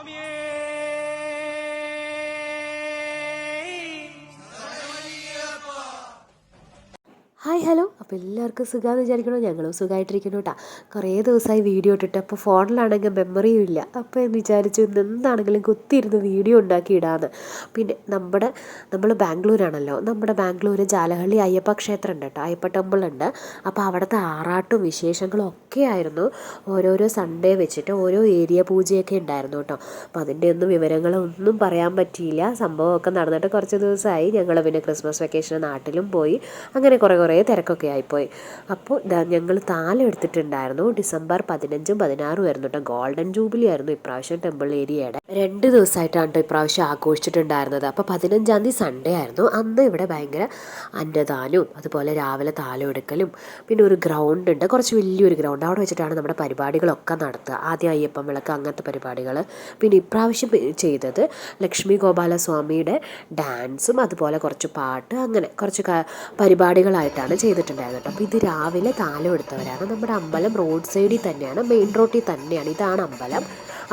Come here. Hi hello. അപ്പോൾ എല്ലാവർക്കും സുഖമാണെന്ന് വിചാരിക്കണോ ഞങ്ങളും സുഖമായിട്ടിരിക്കുന്നു കേട്ടോ കുറേ ദിവസമായി വീഡിയോ ഇട്ടിട്ട് അപ്പോൾ ഫോണിലാണെങ്കിൽ മെമ്മറിയും ഇല്ല. അപ്പോൾ എന്ന് വിചാരിച്ചു എന്താണെങ്കിലും കുത്തിയിരുന്ന് വീഡിയോ ഉണ്ടാക്കി ഇടാന്ന്. പിന്നെ നമ്മുടെ നമ്മൾ ബാംഗ്ലൂരാണല്ലോ. നമ്മുടെ ബാംഗ്ലൂർ ജാലഹള്ളി അയ്യപ്പ ക്ഷേത്രം ഉണ്ട് കേട്ടോ അയ്യപ്പ ടെമ്പിൾ ഉണ്ട് അപ്പോൾ അവിടുത്തെ ആറാട്ടും വിശേഷങ്ങളും ഒക്കെ ആയിരുന്നു ഓരോരോ സൺഡേ വെച്ചിട്ട് ഓരോ ഏരിയ പൂജയൊക്കെ ഉണ്ടായിരുന്നു കേട്ടോ അപ്പോൾ അതിന്റെ ഒന്നും വിവരങ്ങളൊന്നും പറയാൻ പറ്റിയില്ല. സംഭവമൊക്കെ നടന്നിട്ട് കുറച്ച് ദിവസമായി ഞങ്ങൾ പിന്നെ ക്രിസ്മസ് വെക്കേഷന് നാട്ടിലും പോയി. അങ്ങനെ കുറേ കുറേ തിരക്കൊക്കെ ആയിപ്പോയി. അപ്പോൾ ഞങ്ങൾ താലം എടുത്തിട്ടുണ്ടായിരുന്നു. ഡിസംബർ പതിനഞ്ചും പതിനാറും ആയിരുന്നു കേട്ടോ ഗോൾഡൻ ജൂബിലി ആയിരുന്നു ഇപ്രാവശ്യം ടെമ്പിൾ ഏരിയയുടെ. രണ്ട് ദിവസമായിട്ടാണ് കേട്ടോ ഇപ്രാവശ്യം ആഘോഷിച്ചിട്ടുണ്ടായിരുന്നത്. അപ്പോൾ പതിനഞ്ചാം തീയതി സൺഡേ ആയിരുന്നു. അന്ന് ഇവിടെ ഭയങ്കര അന്നദാനവും അതുപോലെ രാവിലെ താലം എടുക്കലും പിന്നെ ഒരു ഗ്രൗണ്ട് ഉണ്ട്. കുറച്ച് വലിയൊരു ഗ്രൗണ്ട്. അവിടെ വെച്ചിട്ടാണ് നമ്മുടെ പരിപാടികളൊക്കെ നടത്തുക. ആദ്യം അയ്യപ്പൻ വിളക്ക് അങ്ങനത്തെ പരിപാടികൾ പിന്നെ ഇപ്രാവശ്യം ചെയ്തത് ലക്ഷ്മി ഗോപാലസ്വാമിയുടെ ഡാൻസും അതുപോലെ കുറച്ച് പാട്ട് അങ്ങനെ കുറച്ച് ക- പരിപാടികളായിട്ടാണ് ചെയ്തിട്ടുണ്ടായിരുന്നത്. അപ്പോൾ ഇത് രാവിലെ താലം എടുത്തവരാണ്. നമ്മുടെ അമ്പലം റോഡ് സൈഡിൽ തന്നെയാണ് മെയിൻ റോഡിൽ തന്നെയാണ്. ഇതാണ് അമ്പലം.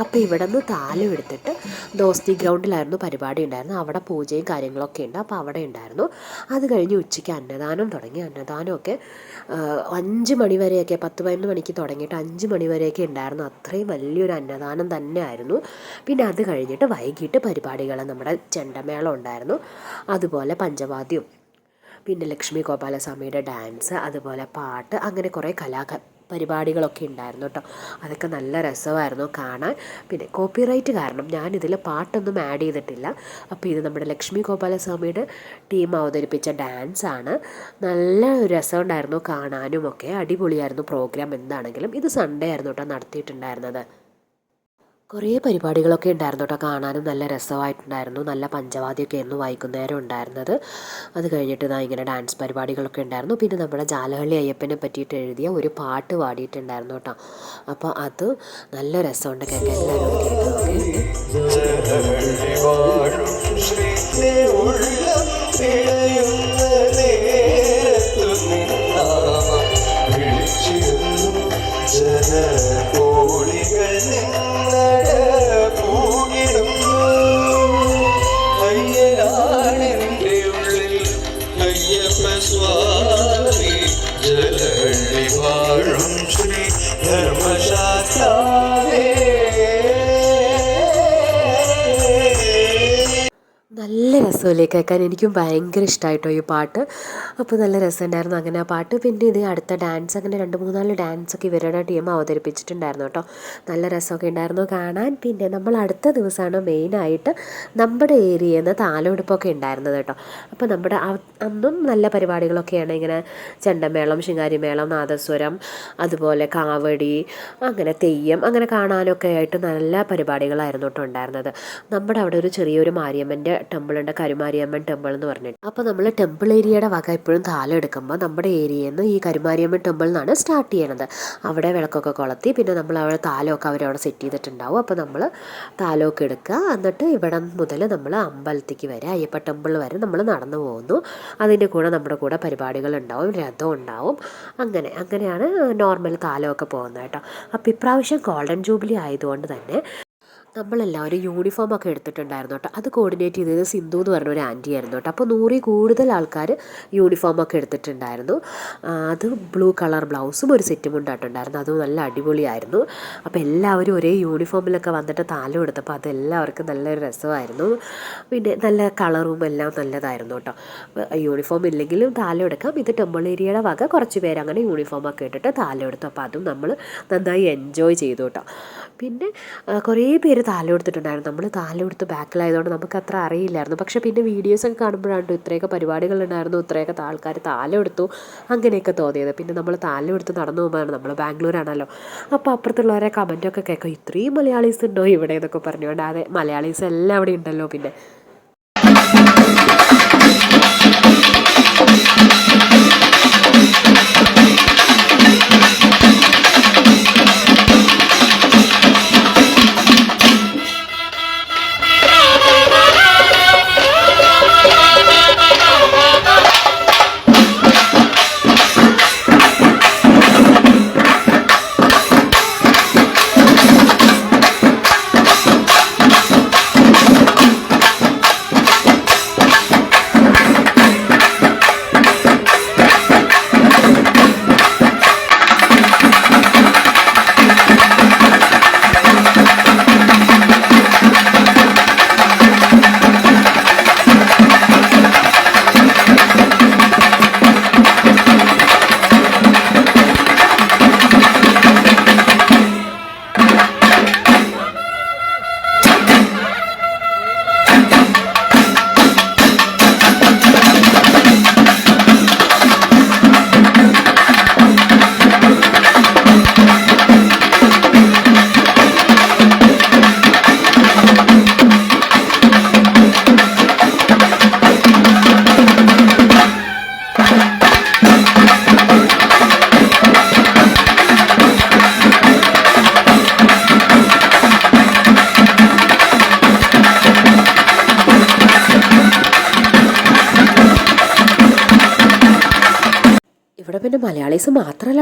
അപ്പോൾ ഇവിടെ നിന്ന് താലം എടുത്തിട്ട് ദോസ്തി ഗ്രൗണ്ടിലായിരുന്നു പരിപാടി ഉണ്ടായിരുന്നു അവിടെ പൂജയും കാര്യങ്ങളൊക്കെ ഉണ്ട്. അപ്പോൾ അവിടെ ഉണ്ടായിരുന്നു. അത് കഴിഞ്ഞ് ഉച്ചയ്ക്ക് അന്നദാനം തുടങ്ങി. അന്നദാനമൊക്കെ അഞ്ച് മണി വരെയൊക്കെ പത്ത് പതിനൊന്ന് മണിക്ക് തുടങ്ങിയിട്ട് അഞ്ച് മണി വരെയൊക്കെ ഉണ്ടായിരുന്നു. അത്രയും വലിയൊരു അന്നദാനം തന്നെ ആയിരുന്നു പിന്നെ അത് കഴിഞ്ഞിട്ട് വൈകിട്ട് പരിപാടികൾ നമ്മുടെ ചെണ്ടമേളം ഉണ്ടായിരുന്നു. അതുപോലെ പഞ്ചവാദ്യവും പിന്നെ ലക്ഷ്മി ഗോപാലസ്വാമിയുടെ ഡാൻസ് അതുപോലെ പാട്ട് അങ്ങനെ കുറേ കലാ പരിപാടികളൊക്കെ ഉണ്ടായിരുന്നു കേട്ടോ. അതൊക്കെ നല്ല രസമായിരുന്നു കാണാൻ. പിന്നെ കോപ്പിറൈറ്റ് കാരണം ഞാനിതിൽ പാട്ടൊന്നും ആഡ് ചെയ്തിട്ടില്ല. അപ്പോൾ ഇത് നമ്മുടെ ലക്ഷ്മി ഗോപാലസ്വാമിയുടെ ടീം അവതരിപ്പിച്ച ഡാൻസ് ആണ്. നല്ല രസമുണ്ടായിരുന്നു കാണാനും ഒക്കെ. അടിപൊളിയായിരുന്നു പ്രോഗ്രാം എന്താണെങ്കിലും. ഇത് സൺഡേ ആയിരുന്നു കേട്ടോ നടത്തിയിട്ടുണ്ടായിരുന്നത്. കുറേ പരിപാടികളൊക്കെ ഉണ്ടായിരുന്നു കേട്ടോ. കാണാനും നല്ല രസമായിട്ടുണ്ടായിരുന്നു. നല്ല പഞ്ചവാദ്യമൊക്കെ ആയിരുന്നു വൈകുന്നേരം ഉണ്ടായിരുന്നത്. അത് കഴിഞ്ഞിട്ട് ഇതാ ഇങ്ങനെ ഡാൻസ് പരിപാടികളൊക്കെ ഉണ്ടായിരുന്നു. പിന്നെ നമ്മുടെ ജാലഹള്ളി അയ്യപ്പനെ പറ്റിയിട്ട് എഴുതിയ ഒരു പാട്ട് പാടിയിട്ടുണ്ടായിരുന്നു കേട്ടോ. അപ്പോൾ അത് നല്ല രസമുണ്ട് കേൾക്കാൻ. എല്ലാവരും രസമല്ലേ കേൾക്കാൻ എനിക്കും ഭയങ്കര ഇഷ്ടമായിട്ടോ ഈ പാട്ട്. അപ്പോൾ നല്ല രസമുണ്ടായിരുന്നു അങ്ങനെ ആ പാട്ട്. പിന്നെ ഇത് അടുത്ത ഡാൻസ് അങ്ങനെ രണ്ട് മൂന്നാൽ ഡാൻസൊക്കെ ഇവരുടെ ടീം അവതരിപ്പിച്ചിട്ടുണ്ടായിരുന്നു കേട്ടോ. നല്ല രസമൊക്കെ ഉണ്ടായിരുന്നു കാണാൻ. പിന്നെ നമ്മൾ അടുത്ത ദിവസമാണ് മെയിനായിട്ട് നമ്മുടെ ഏരിയയിൽ നിന്ന് താലോടുപ്പൊക്കെ ഉണ്ടായിരുന്നത് കേട്ടോ. അപ്പോൾ നമ്മുടെ അന്നും നല്ല പരിപാടികളൊക്കെയാണ് ഇങ്ങനെ ചെണ്ടമേളം ശിങ്കാരിമേളം നാദസ്വരം അതുപോലെ കാവടി അങ്ങനെ തെയ്യം അങ്ങനെ കാണാനൊക്കെ ആയിട്ട് നല്ല പരിപാടികളായിരുന്നു കേട്ടോ ഉണ്ടായിരുന്നത്. നമ്മുടെ അവിടെ ഒരു ചെറിയൊരു മാരിയമ്മന്റെ ടെമ്പിളുണ്ട് കരുമാരിയമ്മൻ ടെമ്പിൾ എന്ന് പറഞ്ഞിട്ട്. അപ്പോൾ നമ്മൾ ടെമ്പിൾ ഏരിയയുടെ വക എപ്പോഴും താലം എടുക്കുമ്പോൾ നമ്മുടെ ഏരിയയിൽ നിന്ന് ഈ കരുമാരിയമ്മൻ ടെമ്പിൾ നിന്നാണ് സ്റ്റാർട്ട് ചെയ്യണത്. അവിടെ വിളക്കൊക്കെ കൊളുത്തി പിന്നെ നമ്മൾ അവിടെ താലമൊക്കെ അവരവിടെ സെറ്റ് ചെയ്തിട്ടുണ്ടാവും. അപ്പോൾ നമ്മൾ താലമൊക്കെ എടുക്കുക. എന്നിട്ട് ഇവിടെ മുതൽ നമ്മൾ അമ്പലത്തേക്ക് വരെ അയ്യപ്പ ടെമ്പിൾ വരെ നമ്മൾ നടന്നു പോകുന്നു. അതിന്റെ കൂടെ നമ്മുടെ കൂടെ പരിപാടികൾ ഉണ്ടാവും രഥം ഉണ്ടാവും. അങ്ങനെ അങ്ങനെയാണ് നോർമൽ താലമൊക്കെ പോകുന്നത് കേട്ടോ. അപ്പോൾ ഇപ്രാവശ്യം ഗോൾഡൻ ജൂബിലി ആയതുകൊണ്ട് തന്നെ നമ്മളെല്ലാവരും യൂണിഫോം ഒക്കെ എടുത്തിട്ടുണ്ടായിരുന്നു കേട്ടോ. അത് കോർഡിനേറ്റ് ചെയ്തത് സിന്ധു എന്ന് പറഞ്ഞ ഒരു ആന്റി ആയിരുന്നു കേട്ടോ. അപ്പോൾ നൂറിൽ കൂടുതൽ ആൾക്കാർ യൂണിഫോം ഒക്കെ എടുത്തിട്ടുണ്ടായിരുന്നു. അത് ബ്ലൂ കളർ ബ്ലൗസും ഒരു സെറ്റും ഉണ്ടായിട്ടുണ്ടായിരുന്നു. അതും നല്ല അടിപൊളിയായിരുന്നു. അപ്പോൾ എല്ലാവരും ഒരേ യൂണിഫോമിലൊക്കെ വന്നിട്ട് താലം എടുത്തപ്പോൾ അത് എല്ലാവർക്കും നല്ലൊരു രസമായിരുന്നു. പിന്നെ നല്ല കളറും എല്ലാം നല്ലതായിരുന്നു കേട്ടോ. യൂണിഫോം ഇല്ലെങ്കിലും താലം എടുക്കാം ഇത് ടെമ്പിൾ ഏരിയയുടെ വക കുറച്ച് പേര് അങ്ങനെ യൂണിഫോം ഒക്കെ ഇട്ടിട്ട് താലം എടുത്തു അപ്പോൾ അതും നമ്മൾ നന്നായി എൻജോയ് ചെയ്തു കേട്ടോ. പിന്നെ കുറേ പേര് താലം എടുത്തിട്ടുണ്ടായിരുന്നു നമ്മൾ താലം എടുത്ത് ബാക്കിലായതുകൊണ്ട് നമുക്ക് അത്ര അറിയില്ലായിരുന്നു. പക്ഷേ പിന്നെ വീഡിയോസൊക്കെ കാണുമ്പോഴാണ് ഇത്രയൊക്കെ പരിപാടികളുണ്ടായിരുന്നു ഇത്രയൊക്കെ ആൾക്കാർ താലം എടുത്തു അങ്ങനെയൊക്കെ തോന്നിയത്. പിന്നെ നമ്മൾ താലം എടുത്ത് നടന്നു പോകുമ്പോൾ നമ്മൾ ബാംഗ്ലൂരാണല്ലോ. അപ്പോൾ അപ്പുറത്തുള്ളവരെ കമന്റൊക്കെ കേൾക്കും ഇത്രയും മലയാളീസ് ഉണ്ടോ ഇവിടെ? എന്നൊക്കെ പറഞ്ഞുകൊണ്ട് അതെ മലയാളീസ് എല്ലാം അവിടെ ഉണ്ടല്ലോ. പിന്നെ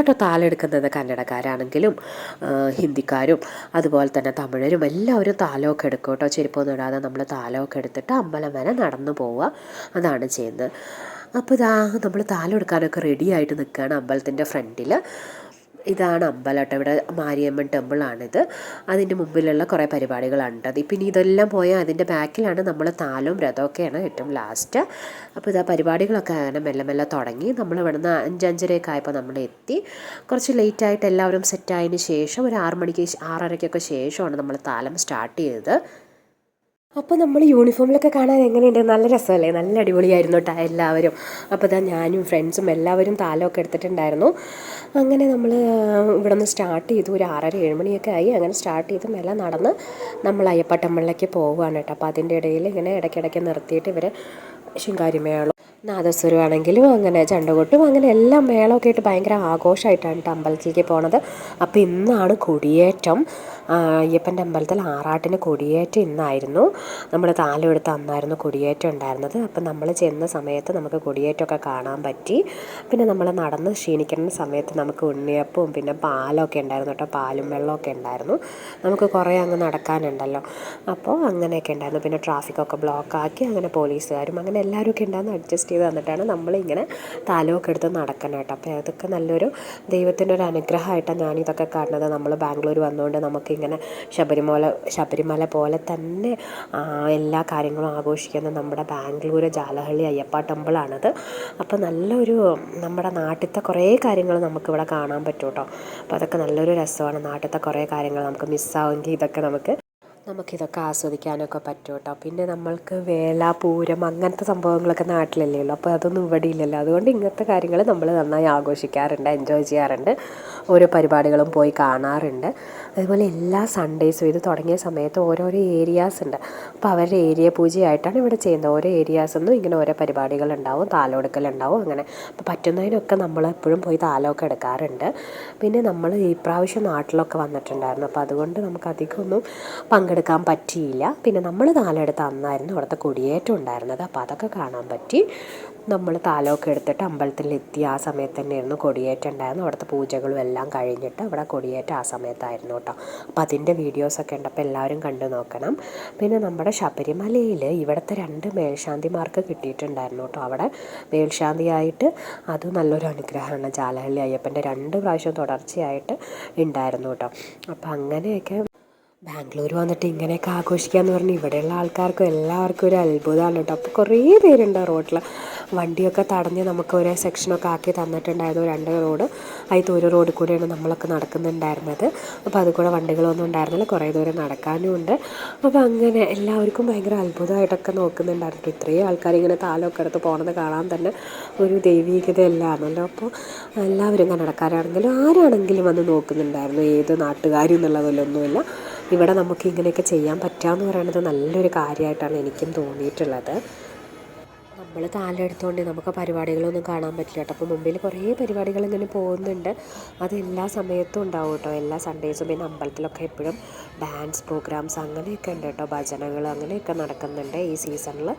കേട്ടോ താലെടുക്കുന്നത് കന്നഡക്കാരാണെങ്കിലും ഹിന്ദിക്കാരും അതുപോലെ തന്നെ തമിഴരും എല്ലാവരും താലമൊക്കെ എടുക്കും കേട്ടോ. ചെരുപ്പൊന്നും ഇടാതെ നമ്മൾ താലമൊക്കെ എടുത്തിട്ട് അമ്പലം വരെ നടന്നു പോവുക. അതാണ് ചെയ്യുന്നത്. അപ്പോൾ ഇതാ നമ്മൾ താലം എടുക്കാനൊക്കെ റെഡി ആയിട്ട് നിൽക്കുകയാണ് അമ്പലത്തിന്റെ ഫ്രണ്ടിൽ ഇതാണ് അമ്പലം കേട്ടോ ഇവിടെ മാരിയമ്മൻ ടെമ്പിളാണിത്. അതിന്റെ മുമ്പിലുള്ള കുറേ പരിപാടികളാണ് കേട്ടോ പിന്നെ ഇതെല്ലാം പോയാൽ അതിന്റെ ബാക്കിലാണ് നമ്മൾ താലും രഥമൊക്കെയാണ് ഏറ്റവും ലാസ്റ്റ് അപ്പോൾ ഇതാ പരിപാടികളൊക്കെ അങ്ങനെ മെല്ലെ മെല്ലെ തുടങ്ങി. നമ്മൾ ഇവിടുന്ന് അഞ്ചഞ്ചരയൊക്കെ ആയപ്പോൾ നമ്മൾ എത്തി. കുറച്ച് ലേറ്റായിട്ട് എല്ലാവരും സെറ്റായതിന് ശേഷം ഒരു ആറ് മണിക്ക് ആറരയ്ക്കൊക്കെ ശേഷമാണ് നമ്മൾ താലം സ്റ്റാർട്ട് ചെയ്തത്. അപ്പോൾ നമ്മൾ യൂണിഫോമിലൊക്കെ കാണാൻ എങ്ങനെയുണ്ട്? നല്ല രസമല്ലേ? നല്ല അടിപൊളിയായിരുന്നു കേട്ടോ എല്ലാവരും. അപ്പോൾ ഇതാ ഞാനും ഫ്രണ്ട്സും എല്ലാവരും താലമൊക്കെ എടുത്തിട്ടുണ്ടായിരുന്നു. അങ്ങനെ നമ്മൾ ഇവിടെ നിന്ന് സ്റ്റാർട്ട് ചെയ്തു. ഒരു ആറര ഏഴ് മണിയൊക്കെ ആയി. അങ്ങനെ സ്റ്റാർട്ട് ചെയ്ത് മെല്ലെ നടന്ന് നമ്മൾ അയ്യപ്പ ടെമ്പിളിലേക്ക് പോവുകയാണ് കേട്ടോ. അപ്പോൾ അതിന്റെ ഇടയിൽ ഇങ്ങനെ ഇടയ്ക്കിടയ്ക്ക് നിർത്തിയിട്ട് ഇവർ ശിങ്കാരി മേളം നാദസ്വരമാണെങ്കിലും അങ്ങനെ ചണ്ടകൊട്ടും അങ്ങനെ എല്ലാം മേളമൊക്കെ ആയിട്ട് ഭയങ്കര ആഘോഷമായിട്ടാണ് കേട്ടോ അമ്പലത്തിലേക്ക് പോണത്. അപ്പോൾ ഇന്നാണ് കൊടിയേറ്റം. അയ്യപ്പന്റെ അമ്പലത്തിൽ ആറാട്ടിന് കൊടിയേറ്റം ഇന്നായിരുന്നു. നമ്മൾ താലം എടുത്ത് അന്നായിരുന്നു കൊടിയേറ്റം ഉണ്ടായിരുന്നത്. അപ്പം നമ്മൾ ചെന്ന സമയത്ത് നമുക്ക് കൊടിയേറ്റമൊക്കെ കാണാൻ പറ്റി. പിന്നെ നമ്മൾ നടന്ന് ക്ഷീണിക്കുന്ന സമയത്ത് നമുക്ക് ഉണ്ണിയപ്പവും പിന്നെ പാലൊക്കെ ഉണ്ടായിരുന്നു കേട്ടോ. പാലും വെള്ളമൊക്കെ ഉണ്ടായിരുന്നു. നമുക്ക് കുറേ അങ്ങ് നടക്കാനുണ്ടല്ലോ. അപ്പോൾ അങ്ങനെയൊക്കെ ഉണ്ടായിരുന്നു. പിന്നെ ട്രാഫിക്കൊക്കെ ബ്ലോക്കാക്കി അങ്ങനെ പോലീസുകാരും അങ്ങനെ എല്ലാവരും ഒക്കെ ഉണ്ടായിരുന്നു. അഡ്ജസ്റ്റ് ചെയ്ത് തന്നിട്ടാണ് നമ്മളിങ്ങനെ താലമൊക്കെ എടുത്ത് നടക്കണം കേട്ടോ. അപ്പോൾ അതൊക്കെ നല്ലൊരു ദൈവത്തിന്റെ ഒരു അനുഗ്രഹമായിട്ടാണ് ഞാനിതൊക്കെ കാണുന്നത്. നമ്മൾ ബാംഗ്ലൂർ വന്നുകൊണ്ട് നമുക്കിങ്ങനെ ശബരിമല ശബരിമല പോലെ തന്നെ എല്ലാ കാര്യങ്ങളും ആഘോഷിക്കുന്ന നമ്മുടെ ബാംഗ്ലൂർ ജാലഹള്ളി അയ്യപ്പ ടെമ്പിളാണത്. അപ്പോൾ നല്ലൊരു നമ്മുടെ നാട്ടിലത്തെ കുറേ കാര്യങ്ങൾ നമുക്കിവിടെ കാണാൻ പറ്റും കേട്ടോ. അപ്പോൾ അതൊക്കെ നല്ലൊരു രസമാണ്. നാട്ടിലത്തെ കുറേ കാര്യങ്ങൾ നമുക്ക് മിസ്സാവുമെങ്കിൽ ഇതൊക്കെ നമുക്ക് നമുക്കിതൊക്കെ ആസ്വദിക്കാനൊക്കെ പറ്റും കേട്ടോ പിന്നെ നമ്മൾക്ക് വേല പൂരം അങ്ങനത്തെ സംഭവങ്ങളൊക്കെ നാട്ടിലല്ലേ ഉള്ളൂ. അപ്പോൾ അതൊന്നും ഇവിടെ ഇല്ലല്ലോ. അതുകൊണ്ട് ഇങ്ങനത്തെ കാര്യങ്ങൾ നമ്മൾ നന്നായി ആഘോഷിക്കാറുണ്ട് എൻജോയ് ചെയ്യാറുണ്ട്. ഓരോ പരിപാടികളും പോയി കാണാറുണ്ട്. അതുപോലെ എല്ലാ സൺഡേസും ഇത് തുടങ്ങിയ സമയത്ത് ഓരോരോ ഏരിയാസ് ഉണ്ട്. അപ്പോൾ അവരുടെ ഏരിയ പൂജയായിട്ടാണ് ഇവിടെ ചെയ്യുന്നത്. ഓരോ ഏരിയാസ് ഒന്നും ഇങ്ങനെ ഓരോ പരിപാടികളുണ്ടാവും താലോടുക്കലുണ്ടാവും അങ്ങനെ. അപ്പോൾ പറ്റുന്നതിനൊക്കെ നമ്മൾ എപ്പോഴും പോയി താലമൊക്കെ എടുക്കാറുണ്ട്. പിന്നെ നമ്മൾ ഈ പ്രാവശ്യം നാട്ടിലൊക്കെ വന്നിട്ടുണ്ടായിരുന്നു. അപ്പോൾ അതുകൊണ്ട് നമുക്ക് അധികമൊന്നും പങ്കെടുക്കാൻ പറ്റിയില്ല. പിന്നെ നമ്മൾ താലെടുത്ത് അന്നായിരുന്നു അവിടുത്തെ കൊടിയേറ്റം ഉണ്ടായിരുന്നത്. അപ്പോൾ അതൊക്കെ കാണാൻ പറ്റി. നമ്മൾ താലമൊക്കെ എടുത്തിട്ട് അമ്പലത്തിൽ എത്തി ആ സമയത്ത് തന്നെയായിരുന്നു കൊടിയേറ്റം ഉണ്ടായിരുന്നു അവിടുത്തെ പൂജകളും എല്ലാം കഴിഞ്ഞിട്ട് അവിടെ കൊടിയേറ്റം ആ സമയത്തായിരുന്നു കേട്ടോ. അപ്പം അതിന്റെ വീഡിയോസൊക്കെ ഉണ്ട്. അപ്പോൾ എല്ലാവരും കണ്ടു നോക്കണം. പിന്നെ നമ്മുടെ ശബരിമലയിൽ ഇവിടുത്തെ രണ്ട് മേൽശാന്തിമാർക്ക് കിട്ടിയിട്ടുണ്ടായിരുന്നു കേട്ടോ. അവിടെ മേൽശാന്തിയായിട്ട് അതും നല്ലൊരു അനുഗ്രഹമാണ്. ജാലഹള്ളി അയ്യപ്പന്റെ രണ്ട് പ്രാവശ്യം തുടർച്ചയായിട്ട് ഉണ്ടായിരുന്നു കേട്ടോ. അപ്പോൾ അങ്ങനെയൊക്കെ ബാംഗ്ലൂർ വന്നിട്ട് ഇങ്ങനെയൊക്കെ ആഘോഷിക്കുക എന്ന് പറഞ്ഞ് ഇവിടെയുള്ള ആൾക്കാർക്കും എല്ലാവർക്കും ഒരു അത്ഭുതമാണ് കേട്ടോ. അപ്പോൾ കുറേ പേരുണ്ട് റോഡിൽ വണ്ടിയൊക്കെ തടഞ്ഞ് നമുക്ക് ഒരേ സെക്ഷനൊക്കെ ആക്കി തന്നിട്ടുണ്ടായിരുന്നു രണ്ട് റോഡ് അതിൽ ഒരു റോഡിൽ കൂടെയാണ് നമ്മളൊക്കെ നടക്കുന്നുണ്ടായിരുന്നത്. അപ്പോൾ അത് കൂടെ വണ്ടികളൊന്നും ഉണ്ടായിരുന്നില്ല. കുറേ ദൂരം നടക്കാനും ഉണ്ട്. അപ്പോൾ അങ്ങനെ എല്ലാവർക്കും ഭയങ്കര അത്ഭുതമായിട്ടൊക്കെ നോക്കുന്നുണ്ടായിരുന്നു. ഇത്രയും ആൾക്കാർ ഇങ്ങനെ താലമൊക്കെ എടുത്ത് പോകണത് കാണാൻ തന്നെ ഒരു ദൈവീകതയല്ലാണല്ലോ അപ്പോൾ എല്ലാവരും കന്നടക്കാരാണെങ്കിലും ആരാണെങ്കിലും വന്ന് നോക്കുന്നുണ്ടായിരുന്നു. ഏത് നാട്ടുകാരും എന്നുള്ളതിലൊന്നുമില്ല ഇവിടെ നമുക്ക് ഇങ്ങനെയൊക്കെ ചെയ്യാൻ പറ്റാമെന്ന് പറയുന്നത് നല്ലൊരു കാര്യമായിട്ടാണ് എനിക്കും തോന്നിയിട്ടുള്ളത്. നമ്മൾ കാലെടുത്തോണ്ട് നമുക്ക് പരിപാടികളൊന്നും കാണാൻ പറ്റില്ല കേട്ടോ. അപ്പോൾ മുമ്പിൽ കുറേ പരിപാടികൾ ഇങ്ങനെ പോകുന്നുണ്ട്. അത് എല്ലാ സമയത്തും ഉണ്ടാവും കേട്ടോ. എല്ലാ സൺഡേസും പിന്നെ അമ്പലത്തിലൊക്കെ എപ്പോഴും ഡാൻസ് പ്രോഗ്രാംസ് അങ്ങനെയൊക്കെ ഉണ്ട് കേട്ടോ. ഭജനകൾ അങ്ങനെയൊക്കെ നടക്കുന്നുണ്ട് ഈ സീസണിൽ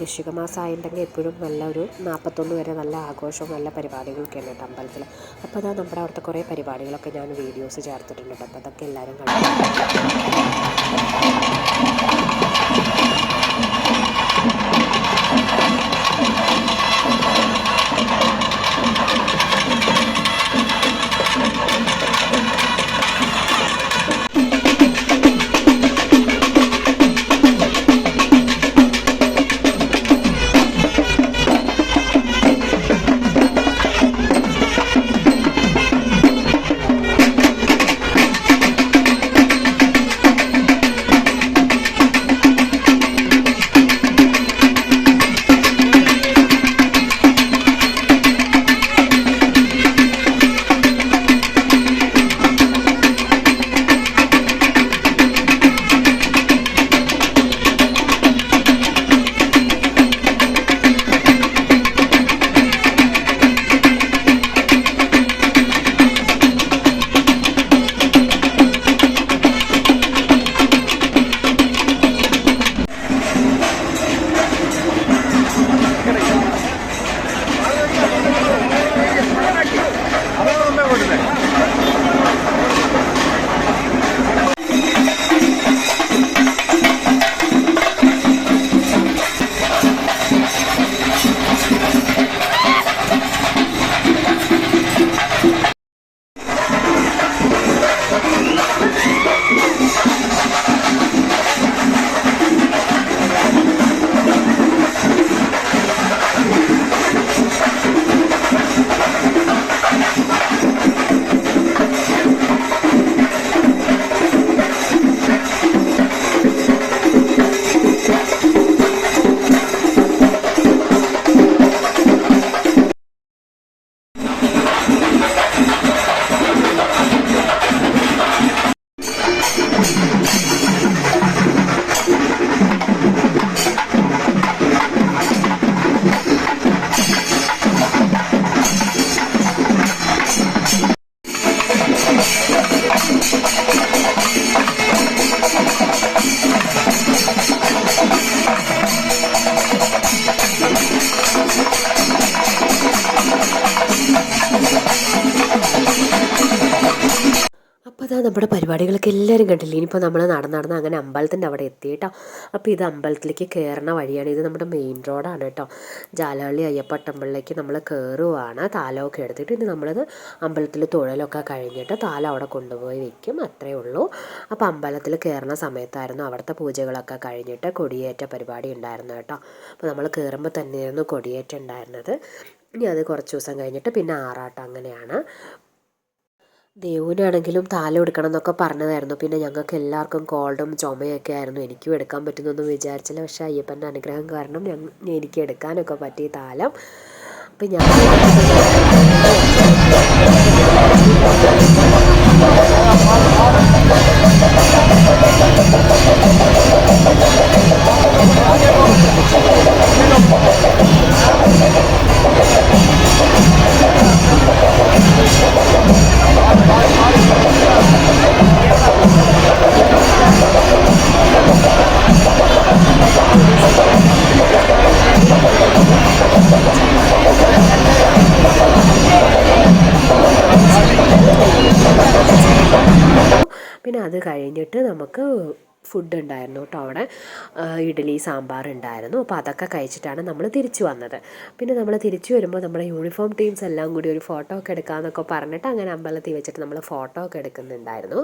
വൃശ്ചിക മാസമായിട്ടുണ്ടെങ്കിൽ എപ്പോഴും നല്ല ഒരു നാൽപ്പത്തൊന്ന് വരെ നല്ല ആഘോഷവും നല്ല പരിപാടികളൊക്കെ ഉണ്ട് കേട്ടോ അമ്പലത്തിൽ അപ്പോൾ അതാ നമ്മുടെ അവിടുത്തെ കുറേ പരിപാടികളൊക്കെ ഞാൻ വീഡിയോസ് ചേർത്തിട്ടുണ്ട് കേട്ടോ. അപ്പോൾ അതൊക്കെ എല്ലാവരും കണ്ടു? പരിപാടികളൊക്കെ എല്ലാവരും കണ്ടില്ലേ? ഇനിയിപ്പോൾ നമ്മൾ നടന്ന് നടന്ന് അങ്ങനെ അമ്പലത്തിന്റെ അവിടെ എത്തി കേട്ടോ അപ്പോൾ ഇത് അമ്പലത്തിലേക്ക് കയറണ വഴിയാണ്. ഇത് നമ്മുടെ മെയിൻ റോഡാണ് കേട്ടോ. ജാലഹള്ളി അയ്യപ്പ ടെമ്പിളിലേക്ക് നമ്മൾ കയറുവാണ് താലമൊക്കെ എടുത്തിട്ട് ഇനി നമ്മളത് അമ്പലത്തിൽ തൊഴലൊക്കെ കഴിഞ്ഞിട്ട് താലം അവിടെ കൊണ്ടുപോയി വയ്ക്കും അത്രയേ ഉള്ളൂ. അപ്പോൾ അമ്പലത്തിൽ കയറുന്ന സമയത്തായിരുന്നു അവിടുത്തെ പൂജകളൊക്കെ കഴിഞ്ഞിട്ട് കൊടിയേറ്റ പരിപാടി ഉണ്ടായിരുന്നു കേട്ടോ. അപ്പോൾ നമ്മൾ കയറുമ്പോൾ തന്നെയായിരുന്നു കൊടിയേറ്റ ഉണ്ടായിരുന്നത്. ഇനി അത് കുറച്ച് ദിവസം കഴിഞ്ഞിട്ട് പിന്നെ ആറാട്ടം അങ്ങനെയാണ്. ദേവുവിനാണെങ്കിലും താലം എടുക്കണം എന്നൊക്കെ പറഞ്ഞതായിരുന്നു. പിന്നെ ഞങ്ങൾക്ക് എല്ലാവർക്കും കോൾഡും ചുമയൊക്കെ ആയിരുന്നു. എനിക്കും എടുക്കാൻ പറ്റുന്നൊന്നും വിചാരിച്ചില്ല. പക്ഷേ അയ്യപ്പന്റെ അനുഗ്രഹം കാരണം ഞങ്ങൾ എനിക്ക് എടുക്കാനൊക്കെ പറ്റി താലം. അപ്പം ഞാൻ പിന്നെ ഫുഡ് ഉണ്ടായിരുന്നു കേട്ടോ അവിടെ. ഇഡ്ഡലി സാമ്പാർ ഉണ്ടായിരുന്നു. അപ്പോൾ അതൊക്കെ കഴിച്ചിട്ടാണ് നമ്മൾ തിരിച്ചു വന്നത്. പിന്നെ നമ്മൾ തിരിച്ചു വരുമ്പോൾ നമ്മുടെ യൂണിഫോം ടീംസ് എല്ലാം കൂടി ഒരു ഫോട്ടോ ഒക്കെ എടുക്കാമെന്നൊക്കെ പറഞ്ഞിട്ട് അങ്ങനെ അമ്പലത്തിൽ വെച്ചിട്ട് നമ്മൾ ഫോട്ടോ ഒക്കെ എടുക്കുന്നുണ്ടായിരുന്നു.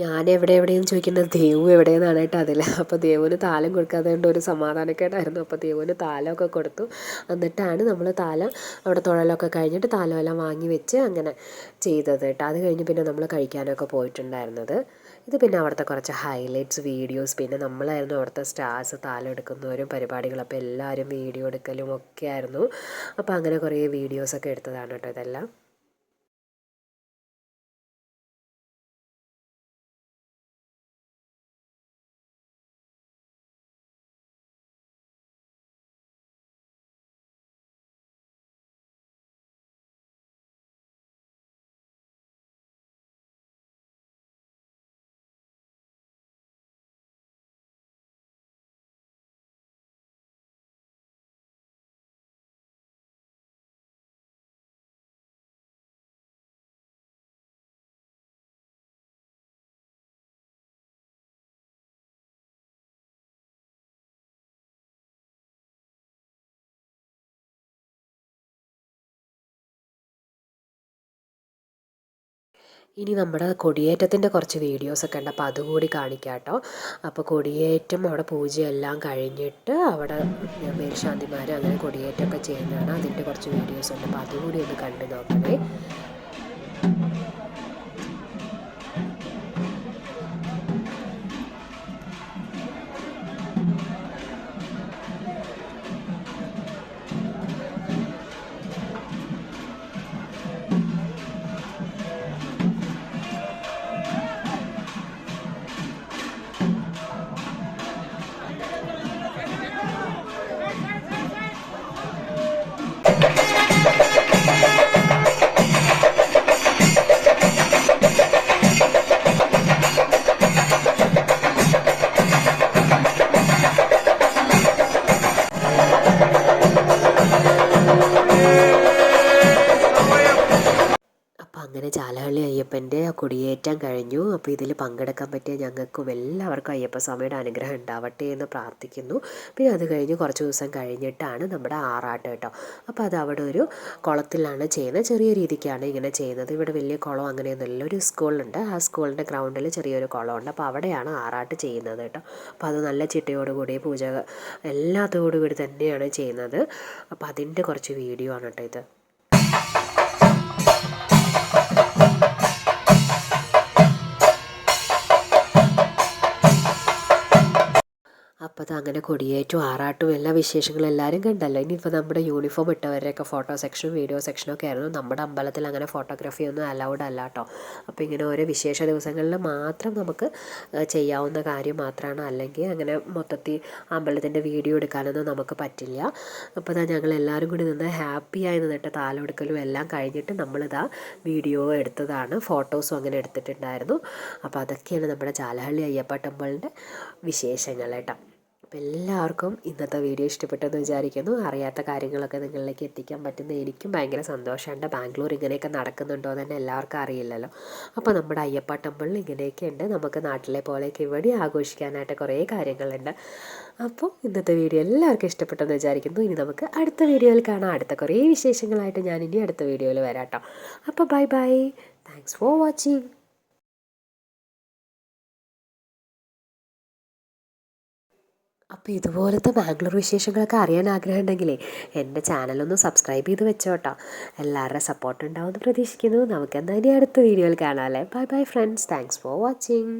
ഞാൻ എവിടെ എവിടെയെന്ന് ചോദിക്കുന്നത് ദേവു എവിടെയെന്നാണ് കേട്ടോ അതിൽ. അപ്പോൾ ദേവുവിന് താലം കൊടുക്കാതെ കൊണ്ട് ഒരു സമാധാനക്കേടായിരുന്നു. അപ്പോൾ ദേവുവിന് താലമൊക്കെ കൊടുത്തു. എന്നിട്ടാണ് നമ്മൾ താലം അവിടെ തുഴലൊക്കെ കഴിഞ്ഞിട്ട് താലമെല്ലാം വാങ്ങി വെച്ച് അങ്ങനെ ചെയ്തത് കേട്ടോ. അത് കഴിഞ്ഞ് പിന്നെ നമ്മൾ കഴിക്കാനൊക്കെ പോയിട്ടുണ്ടായിരുന്നത്. ഇത് പിന്നെ അവിടുത്തെ കുറച്ച് ഹൈലൈറ്റ്സ് വീഡിയോസ് പിന്നെ നമ്മളായിരുന്നു അവിടുത്തെ സ്റ്റാർസ് താലം എടുക്കുന്നവരും പരിപാടികളും. അപ്പോൾ എല്ലാവരും വീഡിയോ എടുക്കലും ഒക്കെ ആയിരുന്നു. അപ്പോൾ അങ്ങനെ കുറേ വീഡിയോസൊക്കെ എടുത്തതാണ് കേട്ടോ ഇതെല്ലാം. ഇനി നമ്മുടെ കൊടിയേറ്റത്തിന്റെ കുറച്ച് വീഡിയോസൊക്കെ ഉണ്ട്. അപ്പോൾ അതുകൂടി കാണിക്കാം കേട്ടോ. അപ്പോൾ കൊടിയേറ്റം അവിടെ പൂജയെല്ലാം കഴിഞ്ഞിട്ട് അവിടെ മേൽശാന്തിമാർ അങ്ങനെ കൊടിയേറ്റമൊക്കെ ചെയ്യുന്നതാണ്. അതിന്റെ കുറച്ച് വീഡിയോസ് ഉണ്ട്. അപ്പോൾ അതുകൂടി ഒന്ന് കണ്ടു നോക്കണേ. അയ്യപ്പന്റെ കൊടിയേറ്റം കഴിഞ്ഞു. അപ്പോൾ ഇതിൽ പങ്കെടുക്കാൻ പറ്റിയ ഞങ്ങൾക്കും എല്ലാവർക്കും അയ്യപ്പ സ്വാമിയുടെ അനുഗ്രഹം ഉണ്ടാവട്ടെ എന്ന് പ്രാർത്ഥിക്കുന്നു. പിന്നെ അത് കഴിഞ്ഞ് കുറച്ച് ദിവസം കഴിഞ്ഞിട്ടാണ് നമ്മുടെ ആറാട്ട് കേട്ടോ. അപ്പോൾ അത് അവിടെ ഒരു കുളത്തിലാണ് ചെയ്യുന്നത്. ചെറിയ രീതിക്കാണ് ഇങ്ങനെ ചെയ്യുന്നത്. ഇവിടെ വലിയ കുളം അങ്ങനെയൊന്നുമില്ല ഒരു സ്കൂളുണ്ട്. ആ സ്കൂളിന്റെ ഗ്രൗണ്ടിൽ ചെറിയൊരു കുളമുണ്ട്. അപ്പോൾ അവിടെയാണ് ആറാട്ട് ചെയ്യുന്നത് കേട്ടോ. അപ്പോൾ അത് നല്ല ചിട്ടയോടുകൂടി പൂജ എല്ലാത്തോടുകൂടി തന്നെയാണ് ചെയ്യുന്നത്. അപ്പോൾ അതിന്റെ കുറച്ച് വീഡിയോ ആണ് കേട്ടോ ഇത്. അപ്പോൾ അത് അങ്ങനെ കൊടിയേറ്റും ആറാട്ടും എല്ലാ വിശേഷങ്ങളും എല്ലാവരും കണ്ടല്ലോ. ഇനിയിപ്പോൾ നമ്മുടെ യൂണിഫോം ഇട്ടവരുടെയൊക്കെ ഫോട്ടോ സെക്ഷനും വീഡിയോ സെക്ഷനും ഒക്കെ ആയിരുന്നു. നമ്മുടെ അമ്പലത്തിൽ അങ്ങനെ ഫോട്ടോഗ്രാഫി ഒന്നും അലൗഡ് അല്ല കേട്ടോ അപ്പോൾ ഇങ്ങനെ ഓരോ വിശേഷ ദിവസങ്ങളിൽ മാത്രം നമുക്ക് ചെയ്യാവുന്ന കാര്യം മാത്രമാണ് അല്ലെങ്കിൽ അങ്ങനെ മൊത്തത്തിൽ അമ്പലത്തിന്റെ വീഡിയോ എടുക്കാനൊന്നും നമുക്ക് പറ്റില്ല. അപ്പോൾ ഇതാ ഞങ്ങൾ എല്ലാവരും കൂടി നിന്ന് ആയി നിന്നിട്ട് താലെടുക്കലും എല്ലാം കഴിഞ്ഞിട്ട് നമ്മളിതാ വീഡിയോ എടുത്തതാണ്. ഫോട്ടോസും അങ്ങനെ എടുത്തിട്ടുണ്ടായിരുന്നു. അപ്പോൾ അതൊക്കെയാണ് നമ്മുടെ ചാലഹള്ളി അയ്യപ്പ ടെമ്പിളിന്റെ വിശേഷങ്ങൾ കേട്ടോ അപ്പോൾ എല്ലാവർക്കും ഇന്നത്തെ വീഡിയോ ഇഷ്ടപ്പെട്ടെന്ന് വിചാരിക്കുന്നു. അറിയാത്ത കാര്യങ്ങളൊക്കെ നിങ്ങളിലേക്ക് എത്തിക്കാൻ പറ്റുന്ന എനിക്കും ഭയങ്കര സന്തോഷമുണ്ട്. ബാംഗ്ലൂർ ഇങ്ങനെയൊക്കെ നടക്കുന്നുണ്ടോ തന്നെ എല്ലാവർക്കും അറിയില്ലല്ലോ. അപ്പോൾ നമ്മുടെ അയ്യപ്പ ടെമ്പിളിൽ ഇങ്ങനെയൊക്കെ ഉണ്ട്. നമുക്ക് നാട്ടിലെ പോലെയൊക്കെ ഇവിടെ ആഘോഷിക്കാനായിട്ട് കുറേ കാര്യങ്ങളുണ്ട്. അപ്പോൾ ഇന്നത്തെ വീഡിയോ എല്ലാവർക്കും ഇഷ്ടപ്പെട്ടെന്ന് വിചാരിക്കുന്നു. ഇനി നമുക്ക് അടുത്ത വീഡിയോയിൽ കാണാം. അടുത്ത കുറേ വിശേഷങ്ങളായിട്ട് ഞാൻ ഇനി അടുത്ത വീഡിയോയിൽ വരാം കേട്ടോ. അപ്പോൾ bye bye. Thanks for watching അപ്പോൾ ഇതുപോലത്തെ ബാംഗ്ലൂർ വിശേഷങ്ങളൊക്കെ അറിയാൻ ആഗ്രഹമുണ്ടെങ്കിലേ എന്റെ ചാനലൊന്ന് സബ്സ്ക്രൈബ് ചെയ്ത് വെച്ചോട്ടോ. എല്ലാവരുടെ സപ്പോർട്ട് ഉണ്ടാവുമെന്ന് പ്രതീക്ഷിക്കുന്നു. നമുക്ക് ഇനി അടുത്ത വീഡിയോയിൽ കാണാമല്ലേ bye bye friends thanks for watching